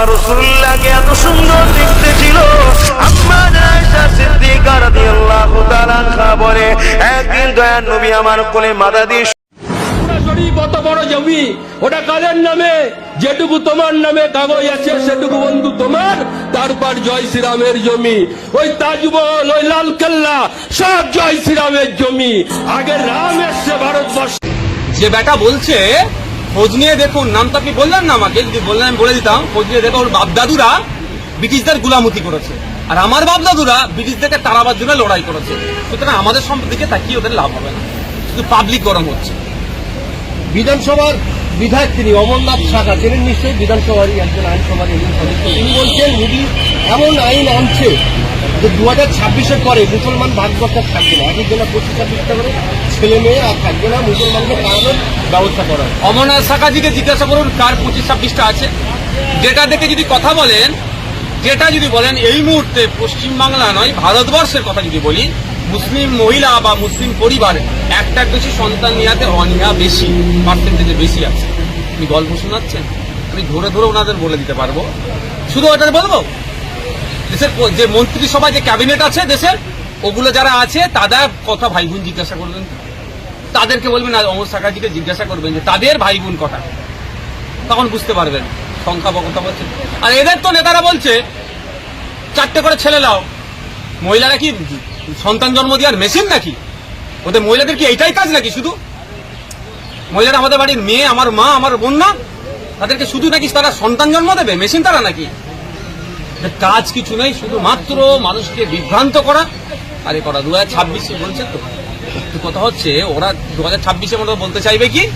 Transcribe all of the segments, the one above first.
আমার রসুল্লাহকে এত সুন্দর দেখতে ছিল। আম্মা আয়েশা সিদ্দিকা রাদিয়াল্লাহু তাআলা আনহা একদিন দয়ার নবী আমার কোলে মাথা দিয়ে ওটা বড় জমি ওটা কাদের নামে? যেটুকু তোমার নামে কাগজ আছে সেটুকু বন্ধু তোমার। তারপর জয় শ্রীরামের জমি ওই তাজমহল ওই লাল কেল্লা সব জয় শ্রীরামের জমি। আগে রাম এসছে ভারতবর্ষ। যে বেটা বলছে খোঁজ নিয়ে দেখুন নাম তো আপনি বললেন না আমাকে, যদি বললেন আমি বলে দিতাম, খোঁজ নিয়ে দেখো ওর বাপদাদুরা ব্রিটিশদের গুলামতি করেছে। আর আমার বাপদাদুরা ব্রিটিশদেরকে তারাবার জন্য লড়াই করেছে। সুতরাং আমাদের সম্পর্কে তাকিয়ে ওদের লাভ হবে না। শুধু পাবলিক গরম হচ্ছে। বিধানসভার বিধায়ক তিনি অমরনাথ শাখা চেনেন নিশ্চয়ই? বিধানসভারই একজন আইনসভার তিনি বলছেন, মোদী এমন আইন আনছে যে দু হাজার ছাব্বিশের পরে মুসলমান ভারতবর্ষে থাকবে না। একই জন্য পঁচিশ ছাব্বিশটা করে ছেলে মেয়ে আর থাকবে না মুসলমানকে তাড়ানোর ব্যবস্থা করা। অমরনাথ শাখাজিকে জিজ্ঞাসা করুন কার পঁচিশ ছাব্বিশটা আছে। যেটা দেখে যদি কথা বলেন, যেটা যদি বলেন, এই মুহূর্তে পশ্চিমবাংলা নয়, ভারতবর্ষের কথা যদি বলি, মুসলিম মহিলা বা মুসলিম পরিবার একটার বেশি সন্তান নিয়াতে অনীহা বেশি পার্সেন্টেজে বেশি আছে। আপনি গল্প শোনাচ্ছেন? আমি ধরে ধরে ওনাদের বলে দিতে পারব। শুধু ওটা বলব? দেশের যে মন্ত্রিসভা যে ক্যাবিনেট আছে দেশের, ওগুলো যারা আছে, তাদের কথা ভাই বোন জিজ্ঞাসা করবেন তাদেরকে বলবেন অমর শাখাজিকে জিজ্ঞাসা করবেন যে, তাদের ভাই বোন কটা তখন বুঝতে পারবেন, সংখ্যা বা কথা বলছে। আর এদের তো নেতারা বলছে, চারটে করে ছেলে লাও মহিলারা কি সন্তান জন্ম দেওয়ার মেশিন নাকি? ওদের মহিলাদের কি এইটাই কাজ নাকি শুধু? মহিলারা আমাদের বাড়ির মেয়ে, আমার মা, আমার বোন না? তাদেরকে শুধু নাকি তারা সন্তান জন্ম দেবে? মেশিন তারা নাকি? কাজ কিছু নেই, শুধুমাত্র মানুষকে বিভ্রান্ত করা। আর এ করা দু হাজার ছাব্বিশে বলছে তো। কথা হচ্ছে, ওরা দু হাজার ছাব্বিশে মতো বলতে চাইবে কি?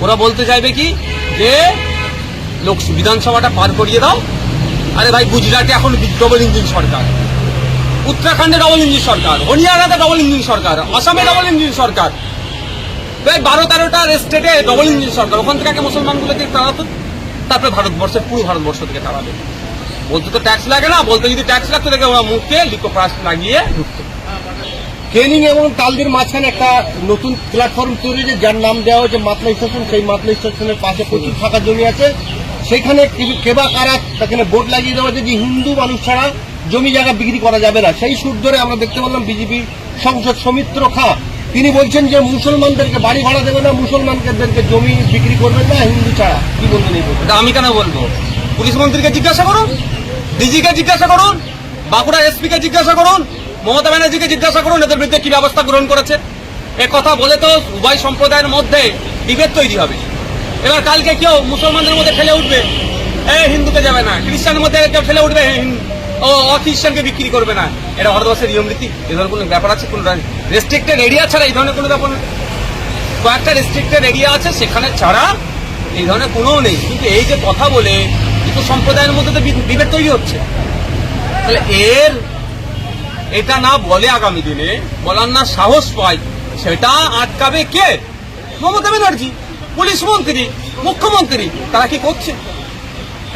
ওরা বলতে চাইবে কি? যে লোক বিধানসভাটা পার করিয়ে দাও। আরে ভাই, গুজরাটে এখন ডবল ইঞ্জিন সরকার। উত্তরাখণ্ডে ডবল ইঞ্জিন সরকার। হরিয়ানাতে ডবল ইঞ্জিন সরকার। আসামে ডবল ইঞ্জিন সরকার। প্রায় বারো তেরোটা স্টেটে ডবল ইঞ্জিন সরকার। ওখান থেকে মুসলমানগুলোকে তাড়াতো। তারপরে ভারতবর্ষের পুরো ভারতবর্ষ থেকে তাড়াবে। বলতে তো ট্যাক্স লাগে না বলতে যদি ট্যাক্স লাগতো দেখে ওরা মুখে লিকো প্রাস লাগিয়ে ঢুকতো। কেনিং এবং তালদির মাঝখানে একটা নতুন প্ল্যাটফর্ম তৈরি হয়েছে যার নাম দেওয়া হয়েছে মাতলা স্টেশন সেই মাতলা স্টেশনের পাশে প্রচুর ফাঁকা জমি আছে। সেখানে কেবা কারা সেখানে বোর্ড লাগিয়ে দেওয়া হয়েছে যে হিন্দু মানুষ ছাড়া জমি জায়গা বিক্রি করা যাবে না। সেই সুর ধরে আমরা দেখতে পেলাম বিজেপি সংসদ সৌমিত্র খা। তিনি বলছেন যে মুসলমানদেরকে বাড়ি ভাড়া দেবে না মুসলমানদেরকে জমি বিক্রি করবেন না হিন্দু ছাড়া। কি বলবেন আমি কেন বলব? পুলিশ মন্ত্রীকে জিজ্ঞাসা করুন ডিজিকে জিজ্ঞাসা করুন, বাঁকুড়া এসপি কে জিজ্ঞাসা করুন, মমতা ব্যানার্জিকে জিজ্ঞাসা করুন, এদের বিরুদ্ধে কি ব্যবস্থা গ্রহণ করেছে। এ কথা বলে তো উভয় সম্প্রদায়ের মধ্যে বিভেদ তৈরি হবে। এবার কালকে কেউ মুসলমানদের মধ্যে ফেলে উঠবে, এ হিন্দুকে যাবে না, খ্রিস্টানের মধ্যে কেউ ফেলে উঠবে ও অখ্রিস্টানকে বিক্রি করবে না। এটা ভারতবর্ষের নিয়ম রীতি এ ধরনের কোনো ব্যাপার আছে, কোনো রেস্ট্রিক্টেড এরিয়া ছাড়া এই ধরনের কোনো ব্যাপার নেই। কয়েকটা রেস্ট্রিক্টেড এরিয়া আছে, সেখানে ছাড়া এই ধরনের কোনো নেই। কিন্তু এই যে কথা বলে কিন্তু সম্প্রদায়ের মধ্যে তো বিভেদ তৈরি হচ্ছে। তাহলে এর এটা না বলে আগামী দিনে বলার না সাহস পায়, সেটা আটকাবে কে? মমতা ব্যানার্জি, পুলিশ মন্ত্রী, মুখ্যমন্ত্রী, তারা কি করছে?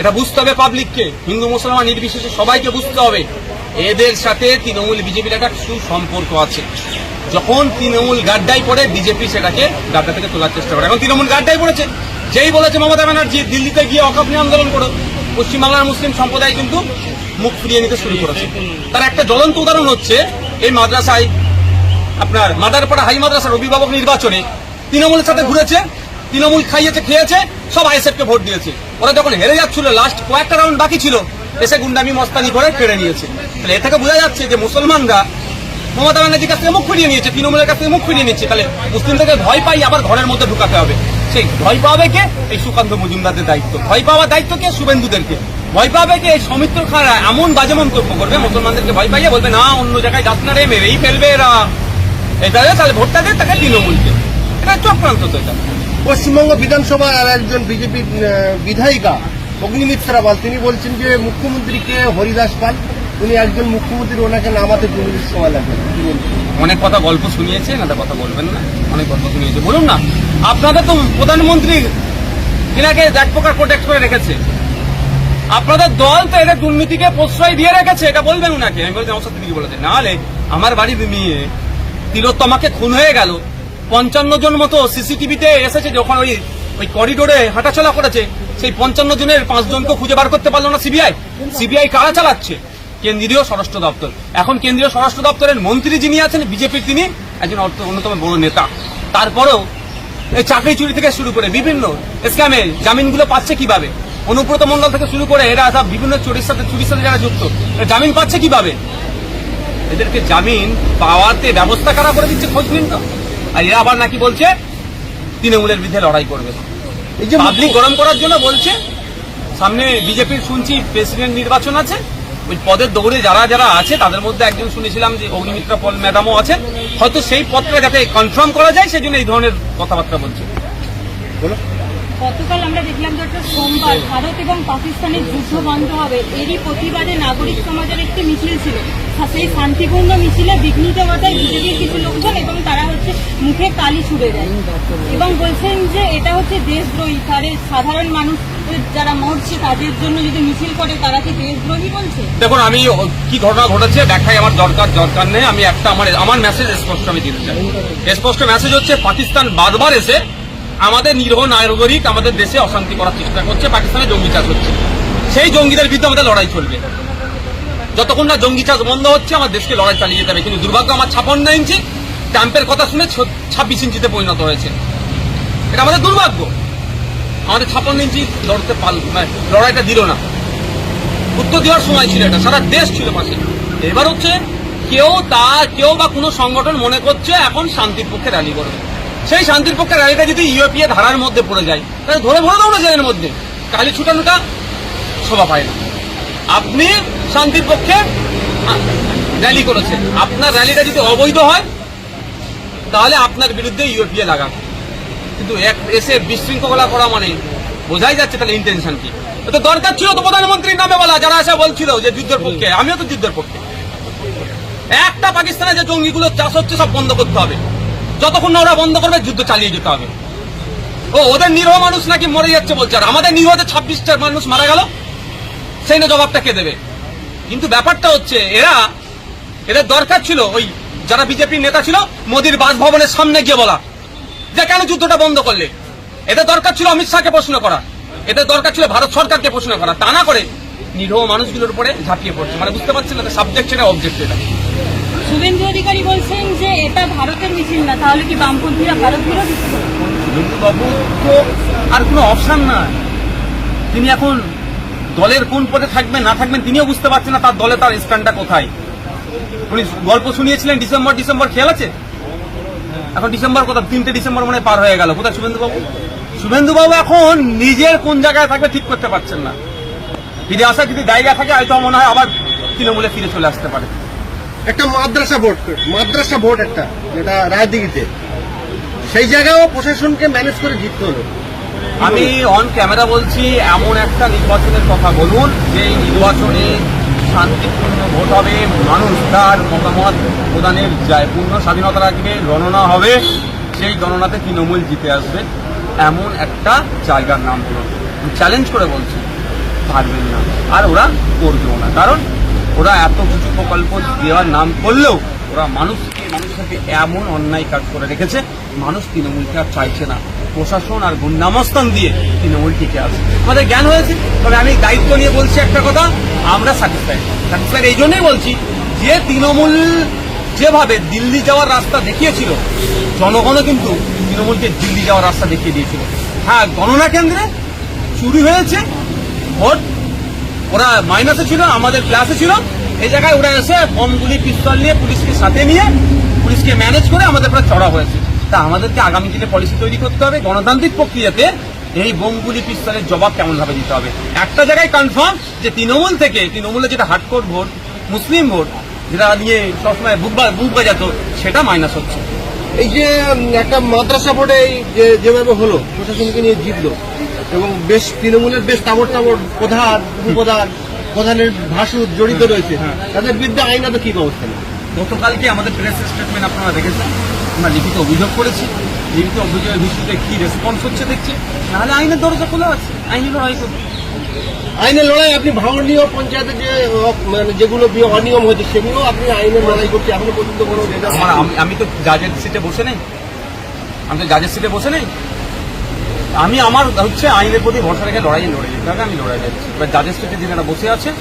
এটা বুঝতে হবে পাবলিককে, হিন্দু, মুসলমান, নির্বিশেষে সবাইকে বুঝতে হবে। এদের সাথে তৃণমূল, বিজেপির একটা সুসম্পর্ক আছে। যখন তৃণমূল গাড্ডায় পড়ে, বিজেপি সেটাকে গাড্ডা থেকে তোলার চেষ্টা করে। এখন তৃণমূল গাড্ডায় পড়েছে। যেই বলেছে মমতা ব্যানার্জি, দিল্লিতে গিয়ে অকাপ নিয়ে আন্দোলন করো। পশ্চিমবাংলার মুসলিম সম্প্রদায় কিন্তু মুখ ফিরিয়ে নিতে শুরু করেছে। তার একটা জ্বলন্ত উদাহরণ হচ্ছে, এই মাদ্রাসায় আপনার মাদারপাড়া হাই মাদ্রাসার অভিভাবক নির্বাচনে তৃণমূলের সাথে ঘুরেছে, তৃণমূল খাইয়েছে, খেয়েছে, সব আইএসএফ কে ভোট দিয়েছে। ওরা যখন হেরে যাচ্ছিল লাস্ট কয়েকটা রাউন্ড বাকি ছিল, এসে গুন্ডামি, মস্তানি করে কেড়ে নিয়েছে। তাহলে এ থেকে বোঝা যাচ্ছে যে মুসলমানরা মমতা ব্যানার্জির কাছ থেকে মুখ ফিরিয়ে নিয়েছে, তৃণমূলের কাছ থেকে মুখ ফিরিয়ে নিচ্ছে। তাহলে মুসলিমদেরকে ভয় পাই আবার ঘরের মধ্যে ঢুকাতে হবে। সেই ভয় পাবে কে? এই সুকান্ত মজুমদারদের দায়িত্ব। ভয় পাওয়ার দায়িত্ব কে? শুভেন্দুদেরকে। ভয় পাবে কি? এই সৌমিত্র খাঁরা এমন বাজে মন্তব্য করবে, মুসলমানদেরকে ভয় পাইয়ে বলবে, না, অন্য জায়গায় যাস না রে, মেরেই ফেলবে এরা। এটা তাহলে ভোটটা দেয় তাকে তৃণমূলকে। এটা চক্রান্ত তো এটা। পশ্চিমবঙ্গ বিধানসভার আর একজন বিজেপি বিধায়িকা অগ্নিমিত্রা পাল, তিনি বলছেন যে মুখ্যমন্ত্রীকে হরিদাস পাল, উনি একজন মুখ্যমন্ত্রী, ওনাকে নামাতে দু সময় লাগবে। অনেক কথা গল্প শুনিয়েছে, না কথা বলবেন না? অনেক গল্প শুনিয়েছে। বলুন না, আপনাদের তো প্রধানমন্ত্রী এনাকে এক প্রকার প্রোটেক্ট করে রেখেছে। আপনাদের দল তো এদের দুর্নীতিকে প্রশ্রয় দিয়ে রেখেছে, এটা বলবেন উনাকে? আমি বলছি আমার সাথে কি বলেছে নাহলে আমার বাড়ির মেয়ে তিলোত্তমাকে খুন হয়ে গেল। পঞ্চান্ন জন মতো সিসিটিভিতে এসেছে যখন ওই ওই করিডোরে হাঁটাচলা করেছে। সেই পঞ্চান্ন জনের পাঁচজনকে খুঁজে বার করতে পারল না সিবিআই। সিবিআই কারা চালাচ্ছে? কেন্দ্রীয় স্বরাষ্ট্র দপ্তর। এখন কেন্দ্রীয় স্বরাষ্ট্র দপ্তরের মন্ত্রী যিনি আছেন বিজেপির তিনি একজন অর্থ- অন্যতম বড় নেতা। তারপরেও এই চাকরি চুরি থেকে শুরু করে বিভিন্ন স্ক্যামে জামিনগুলো পাচ্ছে কীভাবে? অনুব্রত মন্ডল থেকে শুরু করে এরা সব বিভিন্ন চুরির সাথে চুরির সাথে যারা যুক্ত এরা জামিন পাচ্ছে কীভাবে? এদেরকে জামিন পাওয়াতে ব্যবস্থা কারা করে দিচ্ছে খোঁজ নিন তো। আর এরা আবার নাকি বলছে তৃণমূলের বিরুদ্ধে লড়াই করবে। এই যে পাবলিক গরম করার জন্য বলছে সামনে বিজেপির শুনছি প্রেসিডেন্ট নির্বাচন আছে ওই পদের দৌড়ে যারা যারা আছে তাদের মধ্যে একজন শুনেছিলাম যে অগ্নিমিত্রা পল ম্যাডামও আছেন। হয়তো সেই পদটা যাতে কনফার্ম করা যায় সেজন্য এই ধরনের কথাবার্তা বলছে। গতকাল আমরা দেখলাম যে একটা সোমবার ভারত এবং পাকিস্তানের যুদ্ধ বন্ধ হবে। এরই প্রতিবাদে নাগরিক সমাজের একটি মিছিল ছিল। সেই শান্তিপূর্ণ মিছিলে বিঘ্নিত বিজেপির কিছু লোকজন এবং তারা হচ্ছে মুখে কালি ছুড়ে দেয়। এবং বলছেন যে এটা হচ্ছে দেশদ্রোহী তাদের সাধারণ মানুষ যারা মরছে, তাদের জন্য যদি মিছিল করে, তারা দেখুন, আমি কি ঘটনা ঘটেছে দেখাই আমার দরকার দরকার নেই। আমি একটা, আমার আমার মেসেজ স্পষ্ট আমি দিতে চাই। স্পষ্ট মেসেজ হচ্ছে, পাকিস্তান বারবার এসে আমাদের নিরহ নাগরিক আমাদের দেশে অশান্তি করার চেষ্টা করছে, পাকিস্তানে জঙ্গি চাষ হচ্ছে। সেই জঙ্গিদের বিরুদ্ধে আমাদের লড়াই চলবে। যতক্ষণ না জঙ্গি চাষ বন্ধ হচ্ছে, আমার দেশকে লড়াই চালিয়ে যেতে হবে কিন্তু দুর্ভাগ্য, আমার ছাপান্ন ইঞ্চি ট্যাম্পের কথা শুনে ছাব্বিশ ইঞ্চিতে পরিণত হয়েছে। এটা আমাদের দুর্ভাগ্য। আমাদের ছাপান্ন ইঞ্চি লড়তে পারল মানে লড়াইটা দিল না। উত্তর দেওয়ার সময় ছিল এটা, সারা দেশ ছিল পাশে। এবার হচ্ছে কেউ তা, কেউ বা কোনো সংগঠন মনে করছে এখন শান্তির পক্ষে র্যালি করবে। সেই শান্তির পক্ষে র্যালিটা যদি ইউরোপীয় ধারার মধ্যে পড়ে যায়, তাহলে ধরে ভরে দাও না জেলের মধ্যে। কালি ছুটানোটা শোভা পায় না। আপনি শান্তির পক্ষে র্যালি করেছেন। আপনার র্যালিটা যদি অবৈধ হয়, তাহলে আপনার বিরুদ্ধে ইউরোপীয় লাগান কিন্তু এক এসে বিশৃঙ্খলা করা মানে বোঝাই যাচ্ছে তাহলে ইন্টেনশন কি? তো দরকার ছিল তো প্রধানমন্ত্রীর নামে বলা, যারা এসে বলছিল যে যুদ্ধের পক্ষে, আমিও তো যুদ্ধের পক্ষে। একটা পাকিস্তানে যে জঙ্গিগুলো চাষ হচ্ছে, সব বন্ধ করতে হবে। যতক্ষণ না ওরা বন্ধ করবে, যুদ্ধ চালিয়ে যেতে হবে। ও, ওদের নিরহ মানুষ নাকি মরে যাচ্ছে বলছে। আর আমাদের নিরহতে ছাব্বিশটা মানুষ মারা গেল, সেই না জবাবটা কে দেবে? কিন্তু ব্যাপারটা হচ্ছে, এরা, এদের দরকার ছিল ওই, যারা বিজেপির নেতা ছিল, মোদির বাসভবনের সামনে গিয়ে বলা। যে কেন যুদ্ধটা বন্ধ করলে? এদের দরকার ছিল অমিত শাহকে প্রশ্ন করা। এদের দরকার ছিল ভারত সরকারকে প্রশ্ন করা। তা না করে নিরীহ মানুষগুলোর উপরে ঝাঁপিয়ে পড়ছে। মানে বুঝতে পারছেন না সাবজেক্ট এটা অবজেক্ট এটা। শুভেন্দু অধিকারী বলছেন যে এটা ভারতের মিছিল না তাহলে কি বামপন্থীরা ভারত বিরোধী? বাবু তো আর কোনো অপশন না। তিনি এখন দলের কোন পদে থাকবেন না থাকবেন তিনিও বুঝতে পারছেন না তার দলে তার স্ট্যান্ডটা কোথায়। উনি গল্প শুনিয়েছিলেন ডিসেম্বর ডিসেম্বর খেয়াল আছে? এখন ডিসেম্বর কোথাও তিনটে ডিসেম্বর মনে পার হয়ে গেল। কোথায় শুভেন্দু বাবু শুভেন্দু বাবু এখন নিজের কোন জায়গায় থাকবে ঠিক করতে পারছেন না। ফিরে আসার যদি জায়গা থাকে হয়তো মনে হয় আবার তৃণমূলে ফিরে চলে আসতে পারে। একটা মাদ্রাসা ভোট মাদ্রাসা ভোট একটা যেটা রায়দিঘিতে সেই জায়গায়ও প্রশাসনকে ম্যানেজ করে জিততে হলো আমি অন ক্যামেরা বলছি এমন একটা নির্বাচনের কথা বলুন যে নির্বাচনে শান্তিপূর্ণ ভোট হবে, মানুষ তার মতামত প্রদানের যায়। পূর্ণ স্বাধীনতা রাখবে গণনা হবে, সেই গণনাতে তৃণমূল জিতে আসবে এমন একটা জায়গার নাম বলুন চ্যালেঞ্জ করে বলছি, পারবেন না। আর ওরা করবেও না। কারণ ওরা এত কিছু প্রকল্প দেওয়ার নাম করলেও ওরা মানুষকে মানুষের সাথে এমন অন্যায় কাজ করে রেখেছে, মানুষ তৃণমূলকে আর চাইছে না। প্রশাসন আর গুন্ডামস্তান দিয়ে তৃণমূল টিকে আছে। আমাদের জ্ঞান হয়েছে? তবে আমি দায়িত্ব নিয়ে বলছি একটা কথা, আমরা স্যাটিসফাইড স্যাটিসফাইড এই জন্যই বলছি যে তৃণমূল যেভাবে দিল্লি যাওয়ার রাস্তা দেখিয়েছিল, জনগণও কিন্তু তৃণমূলকে দিল্লি যাওয়ার রাস্তা দেখিয়ে দিয়েছিল। হ্যাঁ গণনা কেন্দ্রে চুরি হয়েছে, ভোট ওরা মাইনাসে ছিল, আমাদের প্লাসে ছিল। এই জায়গায় ওরা এসে বমগুলি পিস্তল নিয়ে পুলিশকে সাথে নিয়ে, পুলিশকে ম্যানেজ করে আমাদের উপরে চড়া হয়েছে। তা আমাদেরকে আগামী দিনে পলিসি তৈরি করতে হবে গণতান্ত্রিক প্রক্রিয়াতে এই বোমগুলি পিস্তলের জবাব কেমন ভাবে দিতে হবে? একটা জায়গায় কনফার্ম যে তৃণমূল থেকে তৃণমূলের যেটা হার্ডকোর ভোট মুসলিম ভোট যেটা নিয়ে সবসময় বুক বুক বাজাত সেটা মাইনাস হচ্ছে। এই যে একটা মাদ্রাসা ভোটে যে যেভাবে হলো প্রশাসনকে নিয়ে জিতলো এবং বেশ তৃণমূলের বেশ তাবর তাবর প্রধান উপপ্রধান প্রধানের ভাষু জড়িত রয়েছে তাদের বিরুদ্ধে আইনত কি ব্যবস্থা? গতকালকে আমাদের প্রেস স্টেটমেন্ট আপনারা দেখেছেন? আমরা লিখিত অভিযোগ করেছি। লিখিত অভিযোগের ভিত্তিতে কি রেসপন্স হচ্ছে দেখছি। নাহলে আইনের দরজা খোলা আছে। আইনি লড়াই করবে আইনের লড়াই আপনি ভাঙনীয় পঞ্চায়েতে যে মানে যেগুলো অনিয়ম হয়েছে সেগুলো আপনি আইনের লড়াই করতে এখনও পর্যন্ত কোনো আমার আমি- তো জাজের সিটে বসে নেই। আমি তো জাজের সিটে বসে নেই। আমি আমার হচ্ছে আইনের প্রতি ভরসা রেখে লড়াই লড়ে যেতে হবে আমি লড়াই যাচ্ছি। এবার জাজেস থেকে যেখানে বসে আছে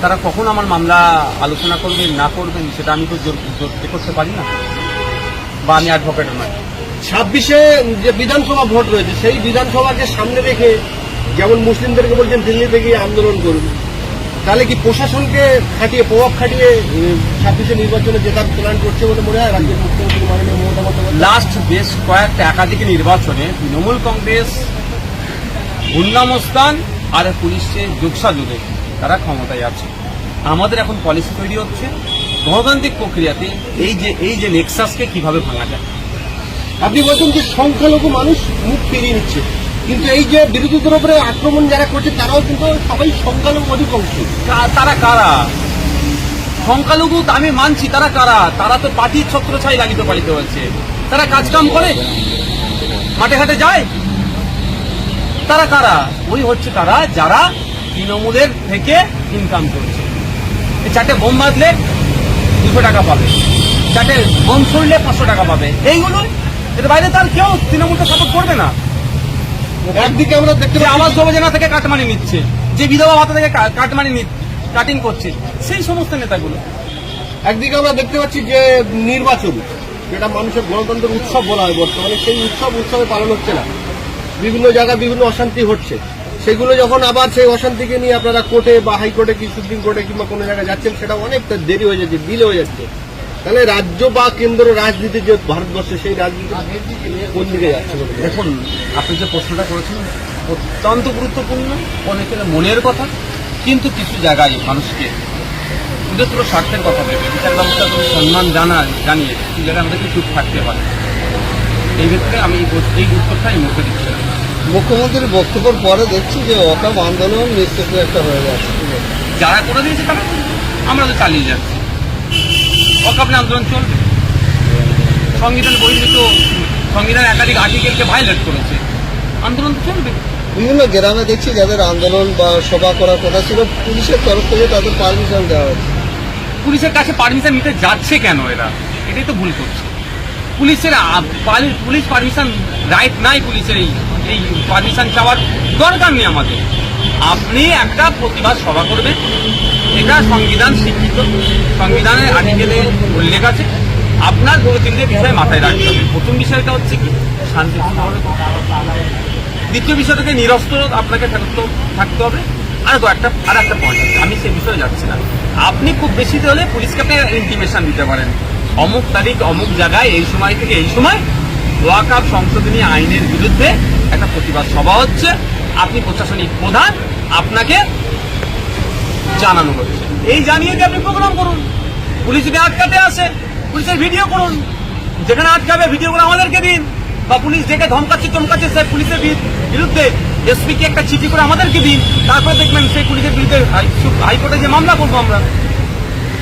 তারা কখন আমার মামলা আলোচনা করবেন না করবেন সেটা আমি তো জোর জোর করতে পারি না। বা আমি অ্যাডভোকেটও নয় ছাব্বিশে যে বিধানসভা ভোট রয়েছে, সেই বিধানসভাকে সামনে রেখে যেমন মুসলিমদেরকে বলছেন, দিল্লিতে গিয়ে আন্দোলন করুন। তাহলে কি প্রশাসনকে খাটিয়ে, প্রভাব খাটিয়ে ছাব্বিশে নির্বাচনে জেতার প্ল্যান করছে বলে মনে হয়? রাজ্যের মুখ্যমন্ত্রী মাননীয় মমতা বন্দ্যোপাধ্যায়? লাস্ট বেশ কয়েকটা একাধিক নির্বাচনে তৃণমূল কংগ্রেস গুন্ডামস্তান আর পুলিশের যোগসাযোগে তারা ক্ষমতায় আছে। আমাদের এখন পলিসি তৈরি হচ্ছে। গণতান্ত্রিক প্রক্রিয়াতে এই যে এই যে নেক্সাসকে কীভাবে ভাঙা যায়? আপনি বলছেন যে সংখ্যালঘু মানুষ মুখ ফিরিয়ে নিচ্ছে। কিন্তু এই যে বিরোধীদের উপরে আক্রমণ যারা করছে, তারাও কিন্তু সবাই সংখ্যালঘু অধিকাংশ তারা কারা? সংখ্যালঘু আমি মানছি, তারা কারা? তারা তো পার্টির ছত্র ছাই লাগিত পালিত হয়েছে। তারা কাজকাম করে? মাঠে ঘাটে যায়? তারা কারা? ওই হচ্ছে তারা যারা তৃণমূলের থেকে ইনকাম করছে। চারটে বোম বাঁধলে দুশো টাকা পাবে। চারটে বোম ছড়লে পাঁচশো টাকা পাবে। এইগুলো এর বাইরে তার কেউ তৃণমূলকে সাপোর্ট করবে না। একদিকে আমরা দেখতে পাচ্ছি আবাস যোজনা থেকে কাটমানি নিচ্ছে যে বিধবা ভাতা থেকে কাটমানি কাটিং করছে সেই সমস্ত নেতাগুলো। একদিকে আমরা দেখতে পাচ্ছি যে নির্বাচন যেটা মানুষের গণতন্ত্রের উৎসব বলা হয় বর্তমানে সেই উৎসব উৎসবে পালন হচ্ছে না। বিভিন্ন জায়গায় বিভিন্ন অশান্তি হচ্ছে। সেগুলো যখন আবার সেই অশান্তিকে নিয়ে আপনারা কোর্টে বা হাইকোর্টে কি সুপ্রিম কোর্টে কিংবা কোনো জায়গায় যাচ্ছেন, সেটা অনেকটা দেরি হয়ে যাচ্ছে ডিলে হয়ে যাচ্ছে তাহলে রাজ্য বা কেন্দ্র রাজনীতি যে ভারতবর্ষে সেই রাজনীতি কোন দিকে যাচ্ছে বলে? দেখুন, আপনি যে প্রশ্নটা করেছেন অত্যন্ত গুরুত্বপূর্ণ, অনেকের মনের কথা, কিন্তু কিছু জায়গায় মানুষকে বৃহত্তর স্বার্থের কথা ভেবে বিচার ব্যবস্থা কোনো সম্মান জানা, জানিয়ে কিছু জায়গায় আমাদেরকে চুপ থাকতে পারে এই ক্ষেত্রে আমি এই প্রশ্ন- এই উত্তরটা এই মুখে দিচ্ছি না। মুখ্যমন্ত্রীর বক্তব্যের পরে দেখছি যে অকাম আন্দোলন নিশ্চিত একটা হয়ে যাচ্ছে। যারা করে দিয়েছে তারা আমরা তো চালিয়ে যাচ্ছি। অকাপনে আন্দোলন চলবে। সংবিধান বহির্ভূত সংবিধান একাধিক আর্টিকেলকে ভাইলেট করেছে। আন্দোলন চলবে। বিভিন্ন গ্রামে দেখছি যাদের আন্দোলন বা সভা করার কথা ছিল পুলিশের তরফ থেকে তাদের পারমিশন দেওয়া হচ্ছে পুলিশের কাছে পারমিশন নিতে যাচ্ছে কেন এরা? এটাই তো ভুল করছে। পুলিশের পুলিশ পারমিশন রাইট নাই পুলিশের এই এই পারমিশন চাওয়ার দরকার নেই আমাদের। আপনি একটা প্রতিবাদ সভা করবেন। এটা সংবিধান স্বীকৃত সংবিধানের আর্টিকেলে উল্লেখ আছে। আপনার দু তিনটে বিষয় মাথায় রাখতে হবে। প্রথম বিষয়টা হচ্ছে কি? শান্তি দ্বিতীয় বিষয়টাকে নিরস্ত্র আপনাকে থাকতে থাকতে হবে। আর একটা আর একটা পয়েন্ট আমি সে বিষয়ে যাচ্ছি না। আপনি খুব বেশি হলে পুলিশকে আপনি ইন্টিমেশন দিতে পারেন। অমুক তারিখ, অমুক জায়গায়, এই সময় থেকে এই সময়। ওয়াকাপ সংশোধনী আইনের বিরুদ্ধে একটা প্রতিবাদ সভা হচ্ছে। আপনি প্রশাসনিক প্রধান, আপনাকে জানানো হচ্ছে। এই জানিয়ে দিয়ে আপনি প্রোগ্রাম করুন। পুলিশ যদি আটকাতে আসে, পুলিশের ভিডিও করুন। যেখানে আটকাবে ভিডিও করে আমাদেরকে দিন। বা পুলিশ দেখে ধমকাচ্ছে, চমকাচ্ছে, সে পুলিশের বিরুদ্ধে এসপি কে একটা চিঠি করে আমাদেরকে দিন। তারপরে দেখবেন সেই পুলিশের বিরুদ্ধে হাই- হাইকোর্টে যে মামলা করব আমরা।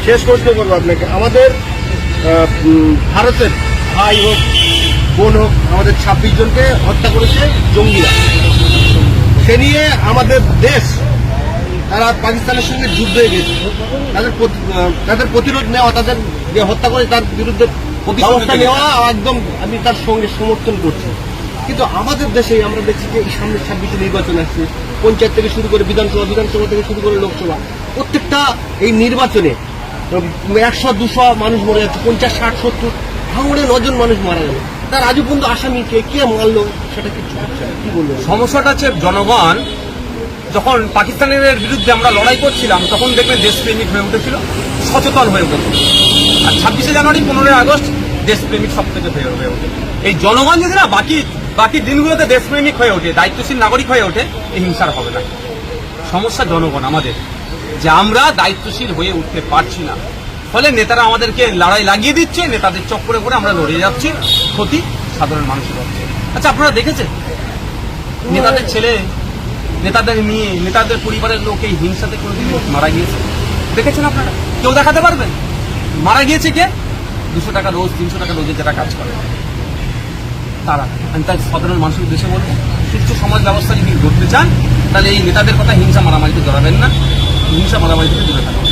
শেষ প্রশ্ন করব আপনাকে। আমাদের ভারতের ভাই হোক, বোন হোক আমাদের ছাব্বিশ জনকে হত্যা করেছে জঙ্গিরা। সে নিয়ে আমাদের দেশ তারা পাকিস্তানের সঙ্গে যুদ্ধে গেছে। তাদের তাদের প্রতিরোধ নেওয়া তাদের যে হত্যা করে তার বিরুদ্ধে ব্যবস্থা নেওয়া একদম আমি তার সঙ্গে সমর্থন করছি। কিন্তু আমাদের দেশে আমরা দেখছি যে এই সামনে ছাব্বিশে নির্বাচন আসছে। পঞ্চায়েত থেকে শুরু করে বিধানসভা বিধানসভা থেকে শুরু করে লোকসভা। প্রত্যেকটা এই নির্বাচনে একশো দুশো মানুষ মরে যাচ্ছে পঞ্চাশ ষাট সত্তর ভাঙড়ে নজন মানুষ মারা গেল তার আজও পর্যন্ত আসামিকে কে মারলো, সেটা কিছু কি বলব সমস্যাটা হচ্ছে জনগণ, যখন পাকিস্তানের বিরুদ্ধে আমরা লড়াই করছিলাম, তখন দেখবেন দেশপ্রেমিক হয়ে উঠেছিল, সচেতন হয়ে উঠেছিল। আর ছাব্বিশে জানুয়ারি, পনেরোই আগস্ট দেশপ্রেমিক সব থেকে হয়ে ওঠে। এই জনগণ যদি না, বাকি বাকি দিনগুলোতে দেশপ্রেমিক হয়ে ওঠে, দায়িত্বশীল নাগরিক হয়ে ওঠে এই হিংসার হবে না। সমস্যা জনগণ, আমাদের। যে আমরা দায়িত্বশীল হয়ে উঠতে পারছি না ফলে নেতারা আমাদেরকে লড়াই লাগিয়ে দিচ্ছে, নেতাদের চক্করে করে আমরা লড়ে যাচ্ছি, ক্ষতি সাধারণ মানুষের হচ্ছে। আচ্ছা আপনারা দেখেছেন? নেতাদের ছেলে, নেতাদের মেয়ে, নেতাদের পরিবারের লোক এই হিংসাতে কোনোদিন মারা গিয়েছে? দেখেছেন আপনারা? কেউ দেখাতে পারবেন মারা গিয়েছে কে? দুশো টাকা রোজ, তিনশো টাকা রোজে যারা কাজ করে। তারা। আমি তাই সাধারণ মানুষের দেশে বলব সুস্থ সমাজ ব্যবস্থা যদি গড়তে চান, তাহলে এই নেতাদের কথা হিংসা মারামারিতে জড়াবেন না। হিংসা মারামারি থেকে দূরে থাকুন।